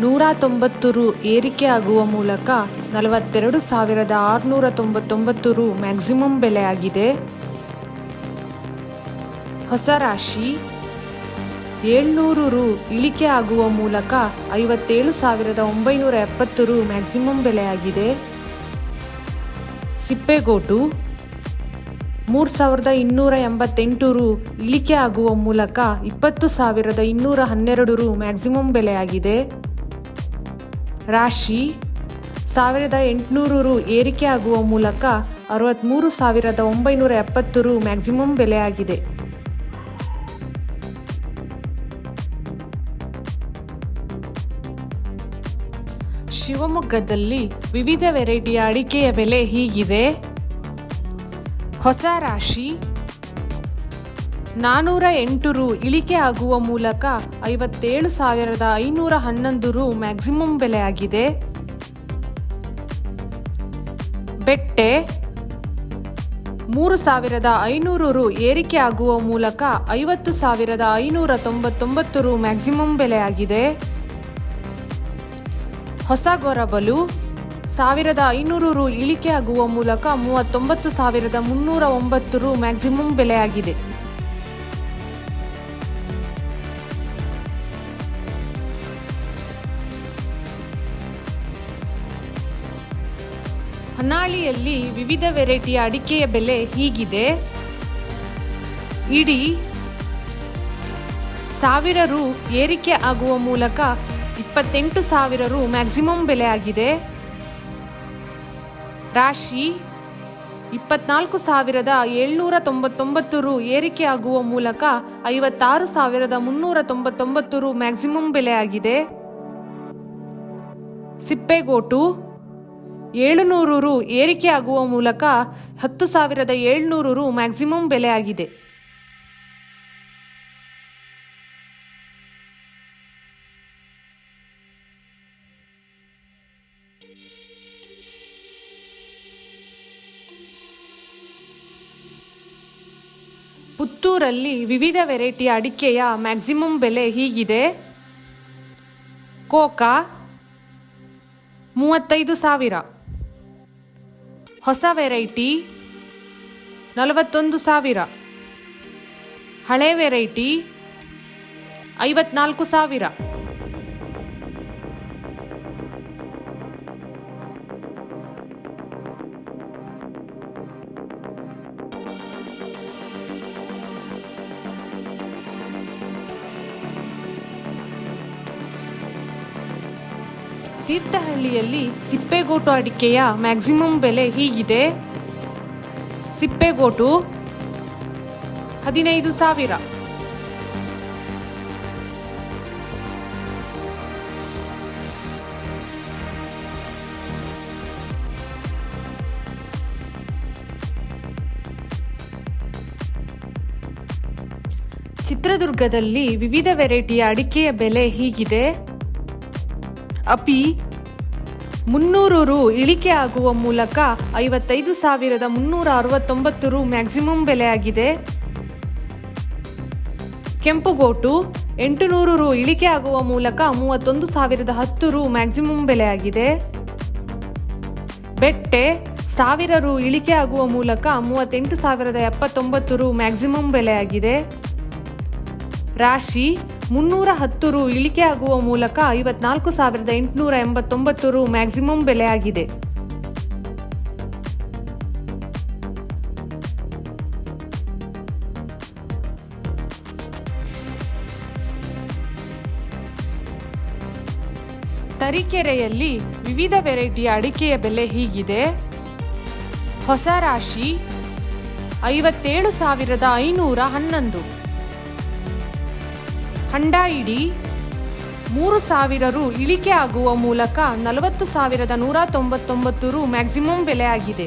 ನೂರ ತೊಂಬತ್ತು ರು ಏರಿಕೆ ಆಗುವ ಮೂಲಕ ನಲವತ್ತೆರಡು ಸಾವಿರದ ಆರುನೂರ ತೊಂಬತ್ತೊಂಬತ್ತು ರು ಮ್ಯಾಕ್ಸಿಮಮ್ ಬೆಲೆಯಾಗಿದೆ ಹೊಸ ರಾಶಿ ಏಳ್ನೂರು ರು ಇಳಿಕೆ ಆಗುವ ಮೂಲಕ ಐವತ್ತೇಳು ಸಾವಿರದ ಒಂಬೈನೂರ ಎಪ್ಪತ್ತು ರು ಮ್ಯಾಕ್ಸಿಮಮ್ ಬೆಲೆಯಾಗಿದೆ ಸಿಪ್ಪೆಗೋಟು ಮೂರು ಸಾವಿರದ ಇನ್ನೂರ ಎಂಬತ್ತೆಂಟು ರು ಇಳಿಕೆ ಆಗುವ ಮೂಲಕ ಇಪ್ಪತ್ತು ಸಾವಿರದ ಇನ್ನೂರ ಹನ್ನೆರಡು ರು ಮ್ಯಾಕ್ಸಿಮಮ್ ಬೆಲೆಯಾಗಿದೆ ರಾಶಿ ಸಾವಿರದ ಎಂಟುನೂರು ರು ಏರಿಕೆ ಮೂಲಕ ಅರವತ್ತ್ಮೂರು ಸಾವಿರದ ಒಂಬೈನೂರ ಎಪ್ಪತ್ತು ರು ಮ್ಯಾಕ್ಸಿಮಮ್ ಬೆಲೆಯಾಗಿದೆ ಶಿವಮೊಗ್ಗದಲ್ಲಿ ವಿವಿಧ ವೆರೈಟಿಯ ಅಡಿಕೆಯ ಬೆಲೆ ಹೀಗಿದೆ. ಹೊಸ ರಾಶಿ ನಾನೂರ ಎಂಟು ರು ಇಳಿಕೆ ಆಗುವ ಮೂಲಕ ಐವತ್ತೇಳು ಸಾವಿರದ ಐನೂರ ಹನ್ನೊಂದು ರು ಮ್ಯಾಕ್ಸಿಮಮ್ ಬೆಲೆಯಾಗಿದೆ ಬೆಟ್ಟೆ ಮೂರು ಸಾವಿರದ ಐನೂರು ರು ಏರಿಕೆ ಆಗುವ ಮೂಲಕ ಐವತ್ತು ಸಾವಿರದ ಐನೂರ ತೊಂಬತ್ತೊಂಬತ್ತು ರು ಮ್ಯಾಕ್ಸಿಮಮ್ ಬೆಲೆಯಾಗಿದೆ ಹೊಸ ಗೊರಬಲು ಸಾವಿರದ ಐನೂರು ರು ಇಳಿಕೆ ಆಗುವ ಮೂಲಕ ಮೂವತ್ತೊಂಬತ್ತು ಸಾವಿರದ ಮುನ್ನೂರ ಒಂಬತ್ತು ರು ಮ್ಯಾಕ್ಸಿಮಮ್ ಬೆಲೆಯಾಗಿದೆ ಹೊನ್ನಾಳಿಯಲ್ಲಿ ವಿವಿಧ ವೆರೈಟಿಯ ಅಡಿಕೆಯ ಬೆಲೆ ಹೀಗಿದೆ. ಇಡೀ ಸಾವಿರ ರು ಏರಿಕೆ ಆಗುವ ಮೂಲಕ ಇಪ್ಪತ್ತೆಂಟು ಸಾವಿರ ರು ಮ್ಯಾಕ್ಸಿಮಮ್ ಬೆಲೆಯಾಗಿದೆ ರಾಶಿ ಇಪ್ಪತ್ನಾಲ್ಕು ಸಾವಿರದ ಏಳ್ನೂರ ತೊಂಬತ್ತೊಂಬತ್ತು ರು ಏರಿಕೆ ಆಗುವ ಮೂಲಕ ಐವತ್ತಾರು ಸಾವಿರದ ಮುನ್ನೂರ ತೊಂಬತ್ತೊಂಬತ್ತು ರು ಮ್ಯಾಕ್ಸಿಮಮ್ ಬೆಲೆಯಾಗಿದೆ ಸಿಪ್ಪೆಗೋಟು ಏಳುನೂರು ರು ಏರಿಕೆ ಆಗುವ ಮೂಲಕ ಹತ್ತು ಸಾವಿರದ ಏಳ್ನೂರು ರು ಮ್ಯಾಕ್ಸಿಮಮ್ ಬೆಲೆಯಾಗಿದೆ ಪುತ್ತೂರಲ್ಲಿ ವಿವಿಧ ವೆರೈಟಿಯ ಅಡಿಕೆಯ ಮ್ಯಾಕ್ಸಿಮಮ್ ಬೆಲೆ ಹೀಗಿದೆ. ಕೋಕಾ ಮೂವತ್ತೈದು ಸಾವಿರ. ಹೊಸ ವೆರೈಟಿ ನಲವತ್ತೊಂದು ಸಾವಿರ. ಹಳೆ ವೆರೈಟಿ ಐವತ್ನಾಲ್ಕು ಸಾವಿರ. ತೀರ್ಥಹಳ್ಳಿಯಲ್ಲಿ ಸಿಪ್ಪೆಗೋಟು ಅಡಿಕೆಯ ಮ್ಯಾಕ್ಸಿಮಮ್ ಬೆಲೆ ಹೀಗಿದೆ. ಸಿಪ್ಪೆಗೋಟು ಹದಿನೈದು ಸಾವಿರ. ಚಿತ್ರದುರ್ಗದಲ್ಲಿ ವಿವಿಧ ವೆರೈಟಿಯ ಅಡಿಕೆಯ ಬೆಲೆ ಹೀಗಿದೆ. ಅಪಿ ಮುನ್ನೂರು ರು ಇಳಿಕೆ ಆಗುವ ಮೂಲಕ ಐವತ್ತೈದು ಸಾವಿರದ ಮುನ್ನೂರ ಅರವತ್ತೊಂಬತ್ತು ರು ಮ್ಯಾಕ್ಸಿಮಮ್ ಬೆಲೆಯಾಗಿದೆ ಕೆಂಪುಗೋಟು ಎಂಟುನೂರು ರು ಇಳಿಕೆ ಆಗುವ ಮೂಲಕ ಮೂವತ್ತೊಂದು ಸಾವಿರದ ಹತ್ತು ರು ಮ್ಯಾಕ್ಸಿಮಮ್ ಬೆಲೆಯಾಗಿದೆ ಬೆಟ್ಟೆ ಸಾವಿರ ರು ಇಳಿಕೆ ಆಗುವ ಮೂಲಕ ಮೂವತ್ತೆಂಟು ಸಾವಿರದ ಎಪ್ಪತ್ತೊಂಬತ್ತು ರು ಮ್ಯಾಕ್ಸಿಮಮ್ ಬೆಲೆಯಾಗಿದೆ ರಾಶಿ ಮುನ್ನೂರ ಹತ್ತು ರು ಇಳಿಕೆ ಆಗುವ ಮೂಲಕ ಐವತ್ನಾಲ್ಕು ಸಾವಿರದ ಎಂಟುನೂರ ಎಂಬತ್ತೊಂಬತ್ತು ರು ಮ್ಯಾಕ್ಸಿಮಮ್ ಬೆಲೆಯಾಗಿದೆ. ತರೀಕೆರೆಯಲ್ಲಿ ವಿವಿಧ ವೆರೈಟಿಯ ಅಡಿಕೆಯ ಬೆಲೆ ಹೀಗಿದೆ. ಹೊಸ ರಾಶಿ ಐವತ್ತೇಳು ಸಾವಿರದ ಐನೂರ ಹನ್ನೊಂದು. ಹಂಡಾಯಿಡಿ ಮೂರು ಸಾವಿರ ರು ಇಳಿಕೆ ಆಗುವ ಮೂಲಕ ನಲವತ್ತು ಸಾವಿರದ ನೂರ ತೊಂಬತ್ತೊಂಬತ್ತು ರು ಮ್ಯಾಕ್ಸಿಮಮ್ ಬೆಲೆ ಆಗಿದೆ.